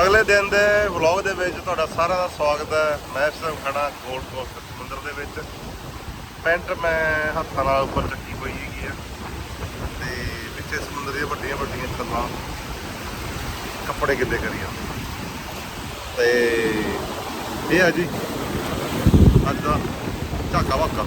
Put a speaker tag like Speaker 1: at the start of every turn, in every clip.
Speaker 1: ਅਗਲੇ ਦਿਨ ਦੇ ਵਲੌਗ ਦੇ ਵਿੱਚ ਤੁਹਾਡਾ ਸਾਰਿਆਂ ਦਾ ਸਵਾਗਤ ਹੈ। ਮੈਂ ਇਸ ਖੜਾ ਗੋਲਡ ਕੋਸਟ ਸਮੁੰਦਰ ਦੇ ਵਿੱਚ। ਪੈਂਟ ਮੈਂ ਹੱਥਾਂ ਨਾਲ ਉੱਪਰ ਚੱਕੀ ਹੋਈ ਹੈਗੀ ਆ। ਤੇ ਪਿੱਛੇ ਸਮੁੰਦਰ ਦੀਆਂ ਵੱਡੀਆਂ ਵੱਡੀਆਂ ਛੱਲਾਂ ਕੱਪੜੇ ਕਿੱਦੇ ਕਰੀਆਂ ਜਾਂਦੇ ਤੇ ਇਹ ਆ ਜੀ। ਅੱਜ ਦਾ ਝਾਕਾ ਵਾਕਾ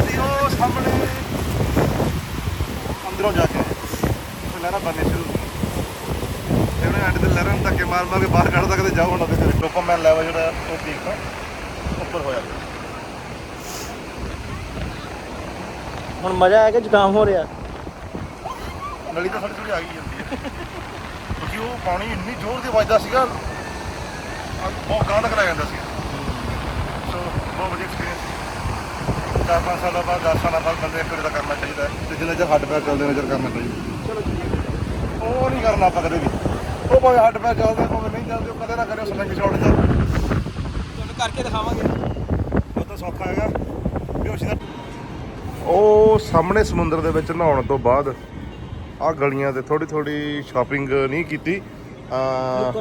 Speaker 1: ਅਸੀਂ ਉਹ ਸਾਹਮਣੇ ਅੰਦਰੋਂ ਜਾ ਕੇ ਲਹਿਰਾਂ ਬੰਨੇ ਸ਼ੁਰੂ ਤੇ ਉਹਨੇ ਐਂਡ ਤੇ ਲਹਿਰਾਂ ਨੂੰ ਧੱਕੇ ਮਾਰ ਮਾਰ ਕੇ ਬਾਹਰ ਜਾਓ ਨਾ ਕਦੇ ਡੋਪਾਮੈਨ ਲੈਵਲ ਜਿਹੜਾ ਉਹ ਪੀਕ ਤੋਂ ਉੱਪਰ ਹੋ ਜਾਂਦਾ
Speaker 2: ਹੁਣ ਮਜ਼ਾ ਆਇਆ ਕਿ ਜ਼ੁਕਾਮ ਹੋ ਰਿਹਾ?
Speaker 1: ਨਲੀ ਤਾਂ ਥੋੜੀ ਥੋੜੀ ਆ ਗਈ ਜਾਂਦੀ ਹੈ। ਕਿਉਂਕਿ ਉਹ ਪਾਣੀ ਇੰਨੀ ਜ਼ੋਰ ਦੀ ਵੱਜਦਾ ਸੀਗਾ ਬਹੁਤ ਗਾਂ ਤੱਕ ਲੈ ਜਾਂਦਾ ਸੋ ਬਹੁਤ ਵਧੀਆ ਐਕਸਪੀਰੀਅੰਸ ਚਾਰ ਪੰਜ ਸਾਲਾਂ ਬਾਅਦ 10 ਸਾਲਾਂ ਬਾਅਦ ਬੰਦੇ ਇੱਕ ਵਾਰੀ ਦਾ ਕਰਨਾ ਚਾਹੀਦਾ ਹੈ। ਤੇ ਜਿੰਨੇ ਚਿਰ ਹੱਡ ਪੈਰ ਚੱਲਦੇ ਨਜ਼ਰ ਕਰਨਾ ਚਾਹੀਦਾ ਚਲੋ ਉਹ ਨਹੀਂ ਕਰਨਾ ਆਪਾਂ ਕਦੇ ਵੀ। ਉਹ ਭਾਵੇਂ ਹੱਡ ਪੈਰ ਚੱਲਦੇ ਭਾਵੇਂ ਨਹੀਂ ਚੱਲਦੇ ਉਹ ਕਦੇ ਨਾ ਕਰਿਓ ਸਲਿੰਗ ਸ਼ਾਟ ਜਾਂ
Speaker 2: ਤੁਹਾਨੂੰ ਕਰਕੇ ਦਿਖਾਵਾਂਗੇ।
Speaker 1: ਉਹ ਤਾਂ ਸੌਖਾ ਹੈਗਾ। ਬੇਹੋਸ਼ੀ ਦਾ ਉਹ ਸਾਹਮਣੇ ਸਮੁੰਦਰ ਦੇ ਵਿੱਚ ਨਹਾਉਣ ਤੋਂ ਬਾਅਦ ਆ ਗਲੀਆਂ ਤੇ ਥੋੜੀ ਥੋੜੀ ਸ਼ਾਪਿੰਗ ਨਹੀਂ ਕੀਤੀ ਆ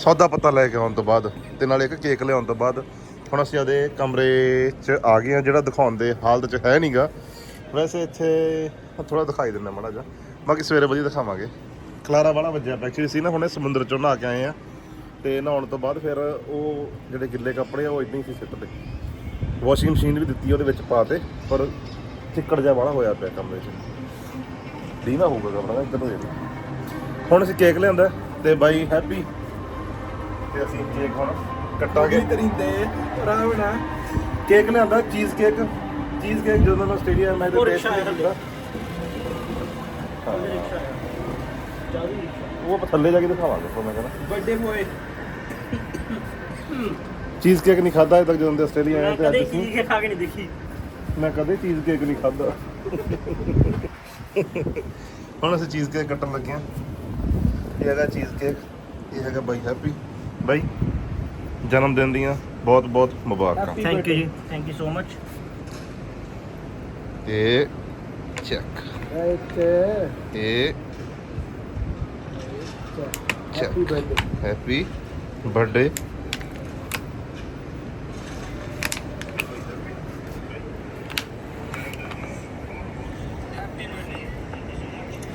Speaker 1: ਸੌਦਾ ਪੱਤਾ ਲੈ ਕੇ ਆਉਣ ਤੋਂ ਬਾਅਦ ਤੇ ਨਾਲ ਇੱਕ ਕੇਕ ਲਿਆਉਣ ਤੋਂ ਬਾਅਦ ਹੁਣ ਅਸੀਂ ਉਹਦੇ ਕਮਰੇ 'ਚ ਆ ਗਏ ਆ ਜਿਹੜਾ ਦਿਖਾਉਂਦੇ ਹਾਲਤ 'ਚ ਹੈ ਨਹੀਂਗਾ ਵੈਸੇ ਇੱਥੇ ਥੋੜਾ ਦਿਖਾਈ ਦਿੰਦਾ ਮਾੜਾ ਜਿਹਾ। ਬਾਕੀ ਸਵੇਰੇ ਵਧੀਆ ਦਿਖਾਵਾਂਗੇ। ਖਲਾਰਾ ਵਾਲਾ ਵੱਜਿਆ ਐਕਚੁਅਲੀ ਸੀ ਨਾ ਹੁਣੇ ਸਮੁੰਦਰ 'ਚੋਂ ਨਹਾ ਕੇ ਆਏ ਆ ਤੇ ਨਹਾਉਣ ਤੋਂ ਬਾਅਦ ਫਿਰ ਉਹ ਜਿਹੜੇ ਗਿੱਲੇ ਕੱਪੜੇ ਆ, ਉਹ ਇਦਾਂ ਹੀ ਸੀ ਸਿੱਟ ਸਿੱਟਦੇ ਵਾਸ਼ਿੰਗ ਮਸ਼ੀਨ ਵੀ ਦਿੱਤੀ ਉਹਦੇ ਵਿੱਚ ਪਾ ਤੇ, ਪਰ ਚਿੱਕੜ ਜਿਹਾ ਵਾਲਾ ਹੋਇਆ ਪਿਆ ਕਮਰੇ 'ਚ। ਡੀਵਾ ਹੋਊਗਾ ਕਮਰਾ ਇੱਧਰ ਨੂੰ ਦੇ ਹੁਣ ਅਸੀਂ ਕੇਕ ਲਿਆਂਦਾ ਤੇ ਬਾਈ, ਹੈਪੀ। ਤੇ ਅਸੀਂ ਕੇਕ ਹੁਣ ਕੱਟਾਂਗੇ।
Speaker 2: ਤਰੀਂਦੇ ਨਾਲ।
Speaker 1: ਕੇਕ ਲਿਆਂਦਾ ਚੀਜ਼ ਕੇਕ ਚੀਜ਼ ਕੇਕ ਜਦੋਂ ਮੈਂ ਆਸਟ੍ਰੇਲੀਆ ਮੈਂ ਤੇ ਟੇਸਟ ਕੀਤਾ ਉਹ ਆਪਾਂ ਥੱਲੇ ਜਾ ਕੇ ਦਿਖਾਵਾਂਗੇ ਫਿਰ ਮੈਂ ਕਹਿੰਦਾ।
Speaker 2: ਵੱਡੇ ਹੋਏ
Speaker 1: ਚੀਜ਼ ਕੇਕ ਨਹੀਂ ਖਾਦਾ ਅਜੇ ਤੱਕ ਜਦੋਂ ਦੇ ਆਸਟ੍ਰੇਲੀਆ ਆਏ ਤੇ ਅੱਜ
Speaker 2: ਕਦੇ
Speaker 1: ਅਸੀਂ
Speaker 2: ਕੀ ਖਾ ਕੇ ਨਹੀਂ ਦੇਖੀ।
Speaker 1: ਮੈਂ ਕਦੇ ਚੀਜ਼ ਕੇਕ ਨਹੀਂ ਖਾਦਾ ਹੁਣ ਅਸੀਂ ਚੀਜ਼ ਕੇਕ ਕੱਟਣ ਲੱਗੇ ਹਾਂ। ਇਹ ਹੈਗਾ ਚੀਜ਼ ਕੇਕ ਇਹ ਹੈਗਾ ਬਾਈ ਹੈਪੀ। ਬਾਈ ਜਨਮ ਦਿਨ ਦੀਆਂ ਬਹੁਤ ਬਹੁਤ ਮੁਬਾਰਕਾਂ।
Speaker 2: Thank you ji thank you so much
Speaker 1: ਤੇ ਚੈੱਕ
Speaker 2: ਇੱਥੇ
Speaker 1: ਇਹ ਚੈੱਕ ਹੈਪੀ ਬਰਥਡੇ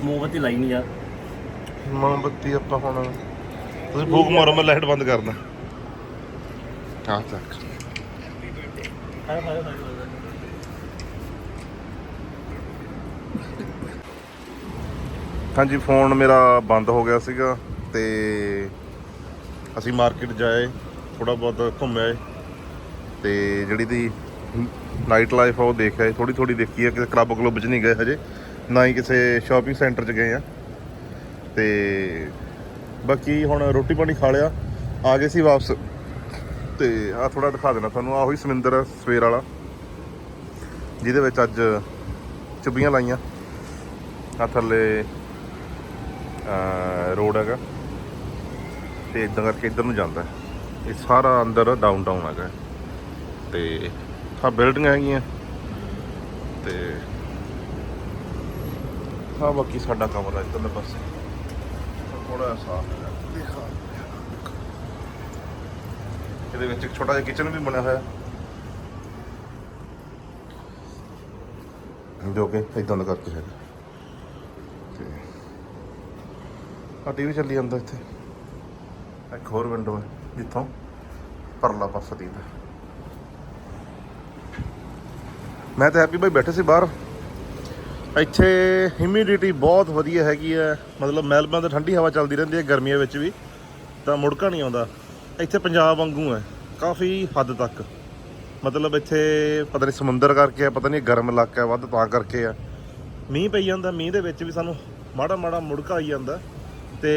Speaker 2: ਮੋਮਬਤੀ ਲਾਈ ਨਹੀਂ ਯਾਰ।
Speaker 1: ਮੋਮਬੱਤੀ ਆਪਾਂ ਹੁਣ ਤੁਸੀਂ ਫੂਕ ਮਾਰੋ ਮੈਂ ਲਾਈਟ ਬੰਦ ਕਰਦਾ। ਹਾਂ ਚੱਕ ਹਾਂਜੀ ਫੋਨ ਮੇਰਾ ਬੰਦ ਹੋ ਗਿਆ ਸੀਗਾ ਤੇ ਅਸੀਂ ਮਾਰਕੀਟ ਜਾਏ ਥੋੜਾ ਬਹੁਤ ਘੁੰਮਿਆ ਤੇ ਜਿਹੜੀ ਦੀ ਨਾਈਟ ਲਾਈਫ ਆ ਉਹ ਦੇਖਿਆ ਥੋੜੀ ਥੋੜੀ ਦੇਖੀ ਹੈ ਕਿਸੇ ਕਲੱਬ ਕਲੱਬ 'ਚ ਨਹੀਂ ਗਏ ਹਜੇ, ਨਾ ਹੀ ਕਿਸੇ ਸ਼ਾਪਿੰਗ ਸੈਂਟਰ 'ਚ ਗਏ ਆ। ਤੇ ਬਾਕੀ ਹੁਣ ਰੋਟੀ ਪਾਣੀ ਖਾ ਲਿਆ, ਆ ਗਏ ਸੀ ਵਾਪਸ। ਤੇ ਆ ਥੋੜਾ ਦਿਖਾ ਦੇਣਾ ਤੁਹਾਨੂੰ। ਆਹ ਹੋਈ ਸਮੁੰਦਰ ਸਵੇਰ ਵਾਲਾ, ਜਿਹਦੇ ਵਿੱਚ ਅੱਜ ਚੁੱਬੀਆਂ ਲਾਈਆਂ। ਆ ਥੱਲੇ ਰੋਡ ਹੈਗਾ। ਤੇ ਇਦਾਂ ਕਰਕੇ ਇੱਧਰ ਨੂੰ ਜਾਂਦਾ। ਇਹ ਸਾਰਾ ਅੰਦਰ ਡਾਊਨ ਟਾਊਨ ਹੈਗਾ। ਤੇ ਆ ਬਿਲਡਿੰਗਾਂ ਹੈਗੀਆਂ। ਤੇ ਆ ਬਾਕੀ ਸਾਡਾ ਕਮਰਾ ਇੱਧਰਲੇ ਪਾਸੇ। ਥੋੜਾ ਜਿਹਾ ਸਾਫ਼ ਹੈਗਾ ਦੇਖਾ ਇਹਦੇ ਵਿੱਚ ਇੱਕ ਛੋਟਾ ਜਿਹਾ ਕਿਚਨ ਵੀ ਬਣਿਆ ਹੋਇਆ। ਜੋ ਕਿ ਇਦਾਂ ਦਾ ਕਰਕੇ ਹੈਗਾ। ਆ ਟੀਵੀ ਚੱਲੀ ਜਾਂਦਾ ਇੱਥੇ। ਇੱਕ ਹੋਰ ਵਿੰਡੋ ਹੈ, ਜਿੱਥੋਂ ਪਰਲਾ ਪਾਸਾ ਦੀਦਾ। ਮੈਂ ਤਾਂ ਹੈਪੀ ਭਾਈ ਬੈਠੇ ਸੀ ਬਾਹਰ। ਇੱਥੇ ਹਿਊਮਿਡਿਟੀ ਬਹੁਤ ਵਧੀਆ ਹੈਗੀ ਹੈ। ਮਤਲਬ ਮੈਲਬਨ ਤਾਂ ਠੰਡੀ ਹਵਾ ਚੱਲਦੀ ਰਹਿੰਦੀ ਹੈ ਗਰਮੀਆਂ ਵਿੱਚ ਵੀ। ਤਾਂ ਮੁੜਕਾ ਨਹੀਂ ਆਉਂਦਾ। ਇੱਥੇ ਪੰਜਾਬ ਵਾਂਗੂ ਹੈ। ਕਾਫੀ ਹੱਦ ਤੱਕ। ਮਤਲਬ ਇੱਥੇ ਪਤਾ ਨਹੀਂ ਸਮੁੰਦਰ ਕਰਕੇ ਆ, ਪਤਾ ਨਹੀਂ ਗਰਮ ਇਲਾਕਾ ਹੈ, ਵੱਧ ਤਾਂ ਕਰਕੇ ਆ। ਮੀਂਹ ਪਈ ਜਾਂਦਾ, ਮੀਂਹ ਦੇ ਵਿੱਚ ਵੀ ਸਾਨੂੰ ਮਾੜਾ ਮਾੜਾ ਮੁੜਕਾ ਆਈ ਜਾਂਦਾ ਤੇ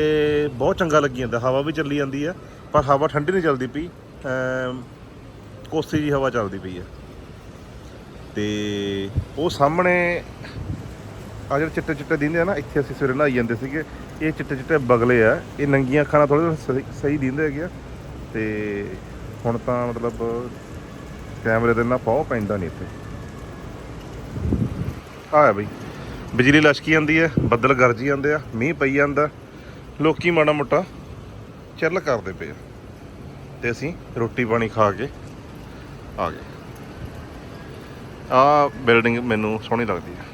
Speaker 1: ਬਹੁਤ ਚੰਗਾ ਲੱਗੀ ਜਾਂਦਾ। ਹਵਾ ਵੀ ਚੱਲੀ ਜਾਂਦੀ ਹੈ, ਪਰ ਹਵਾ ਠੰਡੀ ਨਹੀਂ ਚੱਲਦੀ ਪਈ। ਐਮ ਕੋਸੀ ਜੀ ਹਵਾ ਚੱਲਦੀ ਪਈ ਆ ਤੇ ਉਹ ਸਾਹਮਣੇ ਆ ਜਿਹੜੇ ਚਿੱਟੇ ਚਿੱਟੇ ਦਿੰਦੇ ਆ ਨਾ, ਇੱਥੇ ਅਸੀਂ ਸਵੇਰੇ ਨਹਾਈ ਜਾਂਦੇ ਸੀਗੇ। ਇਹ ਚਿੱਟੇ ਚਿੱਟੇ ਬਗਲੇ ਆ। ਇਹ ਨੰਗੀਆਂ ਅੱਖਾਂ ਨਾਲ ਥੋੜੇ ਸਹੀ ਦਿੰਦੇ ਹੈਗੇ ਆ। ਤੇ ਹੁਣ ਤਾਂ ਮਤਲਬ ਕੈਮਰੇ ਦੇ ਨਾਲ ਪਾਉ ਪੈਂਦਾ ਨਹੀਂ ਇੱਥੇ। ਆਇਆ ਬਈ। ਬਿਜਲੀ ਲਸ਼ਕੀ ਜਾਂਦੀ ਹੈ, ਬੱਦਲ ਗਰਜੀ ਜਾਂਦੇ ਆ, ਮੀਂਹ ਪਈ ਜਾਂਦਾ, ਲੋਕੀ ਮਾੜਾ ਮੋਟਾ ਚਿੱਲ ਕਰਦੇ ਪਏ ਆ। ਤੇ ਅਸੀਂ ਰੋਟੀ ਪਾਣੀ ਖਾ ਕੇ ਆ ਗਏ। ਆ ਬਿਲਡਿੰਗ ਮੈਨੂੰ ਸੋਹਣੀ ਲੱਗਦੀ ਹੈ।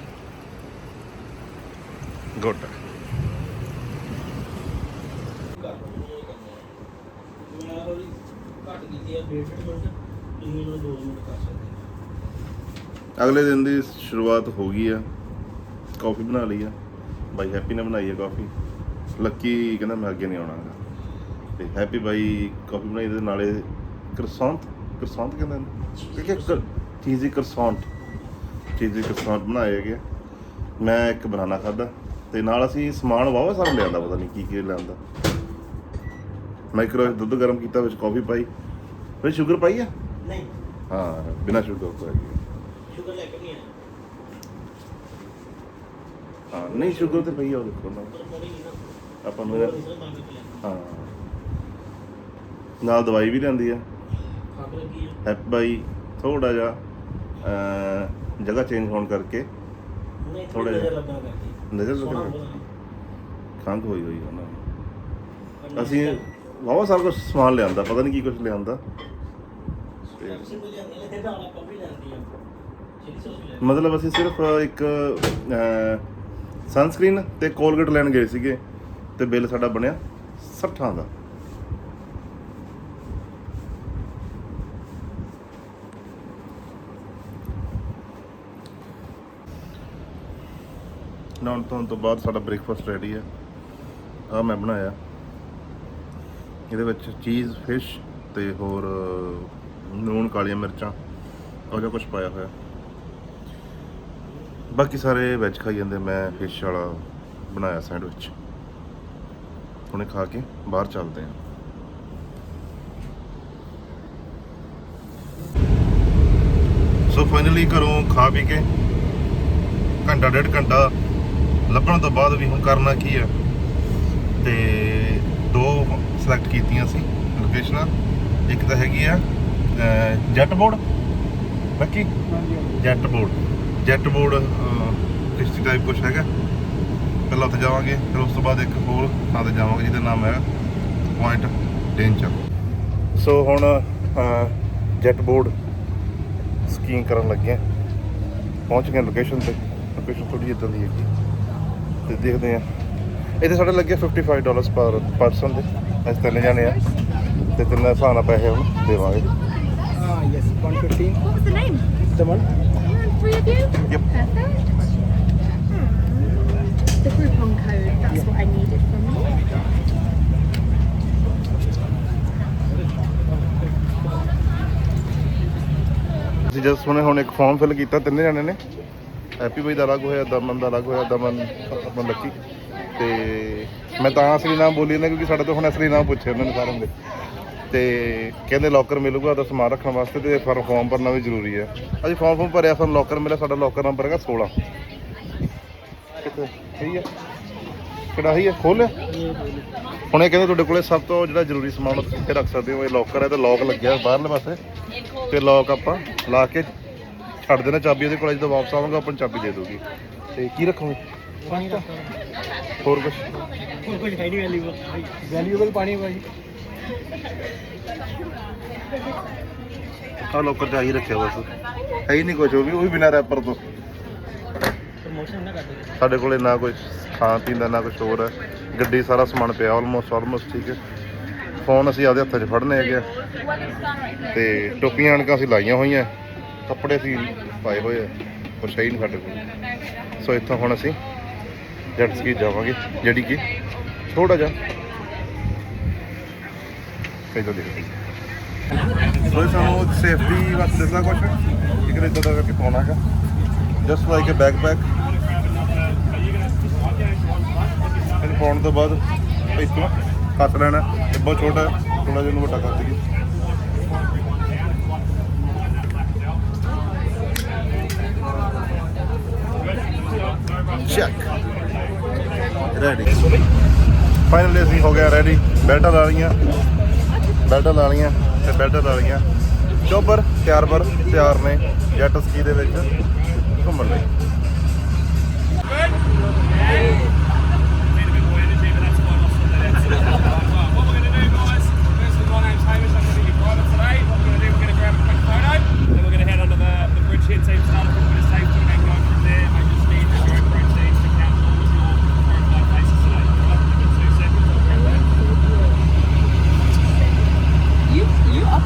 Speaker 1: ਗੁੱਡ
Speaker 2: ਮੈਂ ਥੋੜੀ ਘੱਟ ਕੀਤੀ ਹੈ 1.5 ਮਿੰਟ, ਤੁਸੀਂ ਨੂੰ 2 ਕਰ ਸਕਦੇ
Speaker 1: ਅਗਲੇ ਦਿਨ ਦੀ ਸ਼ੁਰੂਆਤ ਹੋ ਗਈ ਆ। ਕਾਫੀ ਬਣਾ ਲਈ ਆ। ਬਾਈ ਹੈਪੀ ਨੇ ਬਣਾਈ ਆ ਕਾਫੀ। ਲੱਕੀ ਕਹਿੰਦਾ ਮੈਂ ਅੱਗੇ ਨਹੀਂ ਆਉਣਾ ਹੈਗਾ ਤੇ ਹੈਪੀ ਬਾਈ ਕਾਫੀ ਬਣਾਈ ਦੇ ਨਾਲੇ ਕਰਸੌਂਤ ਕਰਸੌਂਤ ਕਹਿੰਦਾ ਨੇ ਕਿ ਕਿ ਚੀਜ਼ੀ ਕਰਸੌਂਤ ਚੀਜ਼ੀ ਕਰਸੌਂਤ ਬਣਾਏ ਹੈਗੇ ਆ। ਮੈਂ ਇੱਕ ਬਨਾਨਾ ਖਾਦਾ ਤੇ ਨਾਲ ਅਸੀਂ ਸਮਾਨ ਵਾਵਾ ਸਾਰਾ ਲਿਆਂਦਾ, ਪਤਾ ਨਹੀਂ ਕੀ ਕੀ ਲਿਆਂਦਾ। ਮਾਈਕ੍ਰੋ ਦੁੱਧ ਗਰਮ ਕੀਤਾ, ਵਿੱਚ ਕਾਫੀ ਪਾਈ। ਵਿੱਚ ਸ਼ੂਗਰ ਪਾਈ ਆ?
Speaker 2: ਨਹੀਂ।
Speaker 1: ਹਾਂ ਬਿਨਾ ਸ਼ੂਗਰ ਤੋਂ ਹੈਗੀ ਆ।
Speaker 2: ਸ਼ੂਗਰ ਲੈ ਕੇ ਨਹੀਂ ਆਇਆ।
Speaker 1: ਹਾਂ ਨਹੀਂ ਸ਼ੂਗਰ ਤੇ ਪਈ ਆ ਉਹ ਦੇਖੋ ਨਾ।
Speaker 2: ਪਰ ਥੋੜੀ ਨਹੀਂ ਨਾ।
Speaker 1: ਆਪਾਂ ਨੂੰ ਇਹਦਾ- ਹਾਂ। ਨਾਲ ਦਵਾਈ ਵੀ ਲੈਂਦੀ ਆ।
Speaker 2: ਲੱਗੀ
Speaker 1: ਹੈਪ ਬਾਈ ਥੋੜਾ ਜਿਹਾ ਜਗ੍ਹਾ ਚੇਂਜ ਹੋਣ ਕਰਕੇ।
Speaker 2: ਨਹੀਂ
Speaker 1: ਥੋੜ੍ਹਾ
Speaker 2: ਥੋੜਾ
Speaker 1: ਜਿਹਾ।
Speaker 2: ਜਿਹਾ ਲੱਗਾ ਕਰਦੀ
Speaker 1: ਨਜ਼ਰ
Speaker 2: ਸੋਹਣਾ
Speaker 1: ਲੱਗਣ। ਖੰਗ ਹੋਈ ਹੋਈ ਉਹਨਾਂ ਨੂੰ
Speaker 2: ਪਰ
Speaker 1: ਅਸੀਂ ਬਹੁਤ ਸਾਰਾ ਕੁਝ ਸਮਾਨ ਲਿਆਂਦਾ ਪਤਾ ਨਹੀਂ ਕੀ ਕੁਝ ਲਿਆਂਦਾ।
Speaker 2: ਤੇ
Speaker 1: ਮਤਲਬ ਅਸੀਂ ਸਿਰਫ ਇੱਕ ਸਨਸਕ੍ਰੀਨ ਤੇ ਕੋਲਗੇਟ ਲੈਣ ਗਏ ਸੀਗੇ ਤੇ ਬਿੱਲ ਸਾਡਾ ਬਣਿਆ 60 ਦਾ। ਨਹਾਉਣ ਧੋਣ ਤੋਂ ਬਾਅਦ ਸਾਡਾ ਬ੍ਰੇਕਫਾਸਟ ਰੈਡੀ ਹੈ। ਆ ਮੈਂ ਬਣਾਇਆ। ਇਹਦੇ ਵਿੱਚ ਚੀਜ਼ ਫਿਸ਼ ਤੇ ਹੋਰ ਨੂਣ ਕਾਲੀਆਂ ਮਿਰਚਾਂ ਉਹ ਜਿਹਾ ਕੁਝ ਪਾਇਆ ਹੋਇਆ। ਬਾਕੀ ਸਾਰੇ ਵੈਜ ਖਾਈ ਜਾਂਦੇ, ਮੈਂ ਫਿਸ਼ ਵਾਲਾ ਬਣਾਇਆ ਸੈਂਡਵਿਚ ਹੁਣੇ ਖਾ ਕੇ ਬਾਹਰ ਚੱਲਦੇ ਹਾਂ। ਸੋ ਫਾਈਨਲੀ ਘਰੋਂ ਖਾ ਪੀ ਕੇ, ਘੰਟਾ ਡੇਢ ਘੰਟਾ ਲੱਭਣ ਤੋਂ ਬਾਅਦ ਵੀ ਹੁਣ ਕਰਨਾ ਕੀ ਹੈ ਤੇ ਦੋ ਸਿਲੈਕਟ ਕੀਤੀਆਂ ਸੀ ਲੋਕੇਸ਼ਨਾਂ ਇੱਕ ਤਾਂ ਹੈਗੀ ਆ ਜੈਟ ਬੋਰਡ? ਬਾਕੀ ਜੈਟ ਬੋਰਡ। ਜੈਟ ਬੋਰਡ ਕਿਸ਼ਤੀ ਟਾਈਪ ਕੁਝ ਹੈਗਾ। ਪਹਿਲਾਂ ਉੱਥੇ ਜਾਵਾਂਗੇ, ਫਿਰ ਉਸ ਤੋਂ ਬਾਅਦ ਇੱਕ ਹੋਰ ਥਾਂ ਤੇ ਜਾਵਾਂਗੇ ਜਿਹਦਾ ਨਾਮ ਹੈ ਪੁਆਇੰਟ ਡੇਂਜਰ ਸੋ ਹੁਣ ਜੈਟ ਬੋਰਡ ਸਕੀਇੰਗ ਕਰਨ ਲੱਗੇ ਹਾਂ ਪਹੁੰਚ ਗਏ ਲੋਕੇਸ਼ਨ ਤੇ। ਲੋਕੇਸ਼ਨ ਥੋੜੀ ਇਦਾਂ ਦੀ ਹੈਗੀ। ਤੇ ਦੇਖਦੇ ਆ। ਇੱਥੇ ਸਾਡੇ ਲੱਗੇ 55 ਡਾਲਰਸ ਪਰ ਪਰਸਨ ਦੇ। ਅਸੀਂ ਤਿੰਨ ਜਾਣੇ ਆ। ਤੇ ਤਿੰਨ ਹਿਸਾਬ ਨਾਲ ਪੈਸੇ ਹੁਣ ਦੇਵਾਂਗੇ।
Speaker 2: ਹਾਂ 115
Speaker 3: What was the name?
Speaker 2: the one
Speaker 3: And three of you?
Speaker 1: Yep.
Speaker 3: Perfect. Hmm. The Groupon code, that's what I needed from you.
Speaker 1: ਅਸੀਂ ਜਸ ਹੁਣੇ ਹੁਣ ਇੱਕ ਫਾਰਮ ਫਿਲ ਕੀਤਾ ਤਿੰਨੇ ਜਣੇ ਨੇ ਹੈਪੀ ਬਾਈ ਦਾ ਅਲੱਗ ਹੋਇਆ ਦਮਨ ਦਾ ਅਲੱਗ ਹੋਇਆ ਦਮਨ ਆਪਣਾ ਲੱਕੀ ਤੇ ਮੈਂ ਤਾਂ ਅਸਲੀ ਨਾਮ ਬੋਲੀ ਨਾ ਕਿਉਂਕਿ ਸਾਡੇ ਤੋਂ ਹੁਣ ਅਸਲੀ ਨਾਮ ਪੁੱਛੇ ਉਹਨਾਂ ਨੇ ਸਾਰਿਆਂ ਦੇ ਤੇ ਕਹਿੰਦੇ ਲੋਕਰ ਮਿਲੂਗਾ ਤਾਂ ਸਮਾਨ ਰੱਖਣ ਵਾਸਤੇ ਤੇ ਫਿਰ ਫਾਰਮ ਭਰਨਾ ਵੀ ਜ਼ਰੂਰੀ ਹੈ। ਅਸੀਂ ਫਾਰਮ ਫਾਰਮ ਭਰਿਆ ਸਾਨੂੰ ਲੋਕਰ ਮਿਲਿਆ ਸਾਡਾ ਲੋਕਰ ਨੰਬਰ ਹੈਗਾ 16 ਕਿੱਥੇ? ਸਹੀ ਹੈ। ਕਿਹੜਾ ਹੀ? ਹੈ ਖੋਲ ਹੁਣ ਇਹ ਕਹਿੰਦੇ ਤੁਹਾਡੇ ਕੋਲੇ ਸਭ ਤੋਂ ਜਿਹੜਾ ਜ਼ਰੂਰੀ ਸਮਾਨ ਉਹ ਤੁਸੀਂ ਇੱਥੇ ਰੱਖ ਸਕਦੇ ਹੋ ਇਹ ਲੋਕਰ ਹੈ ਤੇ ਲੋਕ ਲੱਗਿਆ ਬਾਹਰਲੇ ਪਾਸੇ। ਤੇ ਲੋਕ ਆਪਾਂ ਲਾ ਕੇ ਛੱਡ ਦੇਣਾ ਚਾਬੀ ਉਹਦੇ ਕੋਲ ਜਦੋਂ ਵਾਪਸ ਆਵਾਂਗਾ ਆਪਾਂ ਨੂੰ ਚਾਬੀ ਦੇ ਦੂਗੀ ਤੇ ਕੀ ਰੱਖੋਗੇ?
Speaker 2: ਪਾਣੀ ਦਾ
Speaker 1: ਹੋਰ ਕੁਝ
Speaker 2: ਹੋਰ ਕੁਝ ਹੈ ਨਹੀਂ ਵੈਲਿਊਬਲ ਵੈਲਿਊਬਲ ਪਾਣੀ ਭਾਈ।
Speaker 1: ਆ ਲੋਕਰ ਚ ਆਹੀ ਰੱਖਿਆ ਬਸ ਹੈ ਹੀ ਨਹੀਂ ਕੁਝ ਉਹ ਵੀ ਉਹ ਵੀ ਬਿਨਾਂ ਰੈਪਰ ਤੋਂ।
Speaker 2: ਪ੍ਰਮੋਸ਼ਨ ਨਾ ਕਰਦੇ
Speaker 1: ਸਾਡੇ ਕੋਲੇ ਨਾ ਕੋਈ ਖਾਣ ਪੀਣ ਦਾ ਨਾ ਕੁਝ ਹੋਰ ਹੈ। ਗੱਡੀ ਸਾਰਾ ਸਮਾਨ ਪਿਆ ਆਲਮੋਸਟ ਆਲਮੋਸਟ ਠੀਕ ਹੈ। ਫੋਨ ਅਸੀਂ ਆਪਦੇ ਹੱਥਾਂ 'ਚ ਫੜਨੇ ਹੈਗੇ ਆ। ਤੇ ਟੋਪੀਆਂ ਅਣਕਾਂ ਅਸੀਂ ਲਾਈਆਂ ਹੋਈਆਂ। ਕੱਪੜੇ ਅਸੀਂ ਪਾਏ ਹੋਏ ਆ। ਕੁਛ ਹੈ ਹੀ ਨਹੀਂ ਸਾਡੇ ਕੋਲ। ਸੋ ਇੱਥੋਂ ਹੁਣ ਅਸੀਂ ਜੈਟ ਸਕੀ ਜਾਵਾਂਗੇ। ਜਿਹੜੀ ਕਿ ਥੋੜਾ ਜਿਹਾ ਪਹਿਲਾਂ ਦੇਖਦੇ ਸੋ ਸਾਨੂੰ ਸੇਫਟੀ ਵਾਸਤੇ ਦੱਸਦਾ ਕੁਛ? ਕਿ ਕਿਹੜੇ ਦਾ ਕਰਕੇ ਪਾਉਣਾ ਹੈਗਾ। ਜਸਟ ਲਾਈਕ ਅ ਬੈਕਪੈਕ ਇਹਨੂੰ ਪਾਉਣ ਤੋਂ ਬਾਅਦ ਇਸ ਤੋਂ ਕੱਟ ਲੈਣਾ। ਇਹ ਬਹੁਤ ਛੋਟਾ ਥੋੜਾ ਜਿਹਾ ਇਹਨੂੰ ਵੱਡਾ ਕਰ ਦਈਏ। ਚੈੱਕ ਰੈਡੀ ਫਾਈਨਲੀ ਅਸੀਂ ਹੋ ਗਿਆ ਰੈਡੀ ਬੈਲਟਾਂ ਲਾ ਲਈਆਂ। ਬੈਲਟਾਂ ਲਾ ਲਈਆਂ ਤੇ ਬੈਲਟਾਂ ਲਾ ਲਈਆਂ ਚੋਬਰ ਤਿਆਰ ਬਰ ਤਿਆਰ ਨੇ ਜੈਟ ਸਕੀ ਦੇ ਵਿੱਚ ਘੁੰਮਣ ਲਈ
Speaker 4: What we're going to do, guys, first of all, my name's Hamish. I'm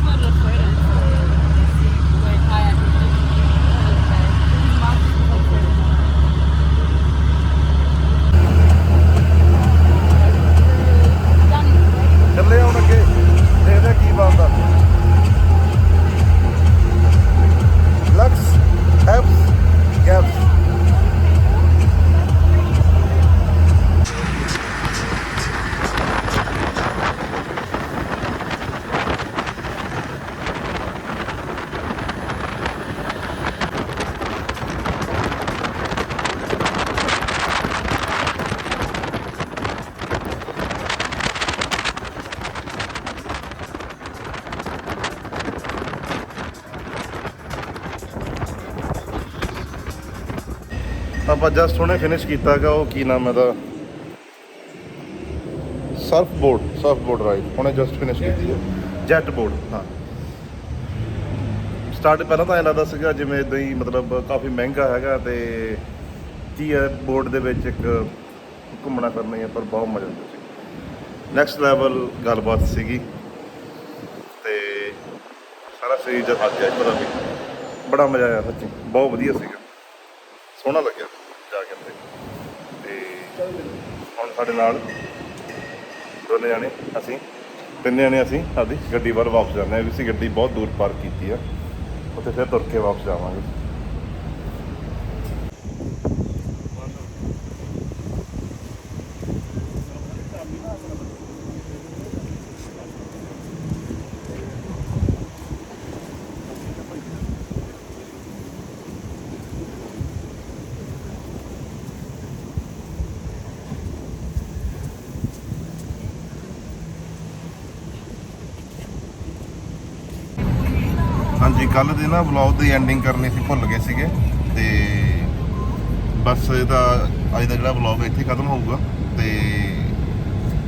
Speaker 1: เพื่อรถไฟ ਆਪਾਂ ਜਸਟ ਹੁਣੇ ਫਿਨਿਸ਼ ਕੀਤਾਗਾ ਉਹ ਕੀ ਨਾਮ ਹੈ ਦਾ surf board surf board ride ਹੁਣੇ ਜਸਟ ਫਿਨਿਸ਼ ਕੀਤੀ ਹੈ। ਜੈਟ ਬੋਰਡ ਹਾਂ। ਸਟਾਰਟ ਪਹਿਲਾਂ ਤਾਂ ਐਂ ਲੱਗਦਾ ਸੀਗਾ ਜਿਵੇਂ ਇਦਾਂ ਹੀ ਮਤਲਬ ਕਾਫੀ ਮਹਿੰਗਾ ਹੈਗਾ ਤੇ ਕੀ ਹੈ ਬੋਰਡ ਦੇ ਵਿੱਚ ਇੱਕ ਘੁੰਮਣਾ ਕਰਨਾ ਹੀ ਪਰ ਬਹੁਤ ਮਜ਼ਾ ਆਉਂਦਾ ਸੀ। ਨੈਕਸਟ ਲੈਵਲ ਗੱਲਬਾਤ ਸੀਗੀ। ਤੇ ਸਾਰਾ ਸਰੀਰ ਜਦ ਹੱਥ ਗਿਆ ਵੀ ਬੜਾ ਮਜ਼ਾ ਆਇਆ ਸੱਚੀ ਬਹੁਤ ਵਧੀਆ ਸੀਗਾ। ਸੋਹਣਾ ਲੱਗਿਆ ਜਾ ਕੇ ਉੱਥੇ ਤੇ ਹੁਣ ਸਾਡੇ ਨਾਲ ਦੋਨੇ ਜਾਣੇ, ਅਸੀਂ, ਤਿੰਨੇ ਜਾਣੇ ਅਸੀਂ ਆਪਦੀ ਗੱਡੀ ਵੱਲ ਵਾਪਸ ਜਾਂਦੇ ਹਾਂ। ਵੀ ਅਸੀਂ ਗੱਡੀ ਬਹੁਤ ਦੂਰ ਪਾਰਕ ਕੀਤੀ ਆ। ਉੱਥੇ ਫਿਰ ਤੁਰ ਕੇ ਵਾਪਸ ਜਾਵਾਂਗੇ। ਹਾਂਜੀ ਕੱਲ ਦੇ ਨਾ ਵਲੌਗ ਦੀ ਐਂਡਿੰਗ ਕਰਨੀ ਸੀ, ਭੁੱਲ ਗਏ ਸੀਗੇ। ਤੇ ਬਸ ਇਹਦਾ, ਅੱਜ ਦਾ ਜਿਹੜਾ ਵਲੌਗ ਇੱਥੇ ਖਤਮ ਹੋਊਗਾ। ਤੇ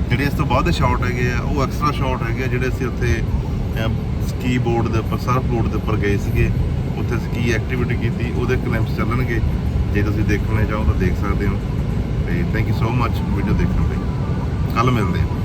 Speaker 1: ਜਿਹੜੇ ਇਸ ਤੋਂ ਬਾਅਦ ਦੇ ਸ਼ਾਟ ਹੈਗੇ ਆ, ਉਹ ਐਕਸਟਰਾ ਸ਼ਾਟ ਹੈਗੇ ਆ, ਜਿਹੜੇ ਅਸੀਂ ਉੱਥੇ ਸਕੀ ਬੋਰਡ ਦੇ ਉੱਪਰ ਸਰਫ ਬੋਰਡ ਦੇ ਉੱਪਰ ਗਏ ਸੀਗੇ। ਉੱਥੇ ਸਕੀ ਐਕਟੀਵਿਟੀ ਕੀਤੀ, ਉਹਦੇ ਕਲਿੱਪਸ ਚੱਲਣਗੇ। ਜੇ ਤੁਸੀਂ ਦੇਖਣੇ ਚਾਹੋ ਤਾਂ ਦੇਖ ਸਕਦੇ ਹੋ। ਤੇ thank you so much video ਦੇਖਣ ਲਈ। ਕੱਲ ਮਿਲਦੇ ਹਾਂ।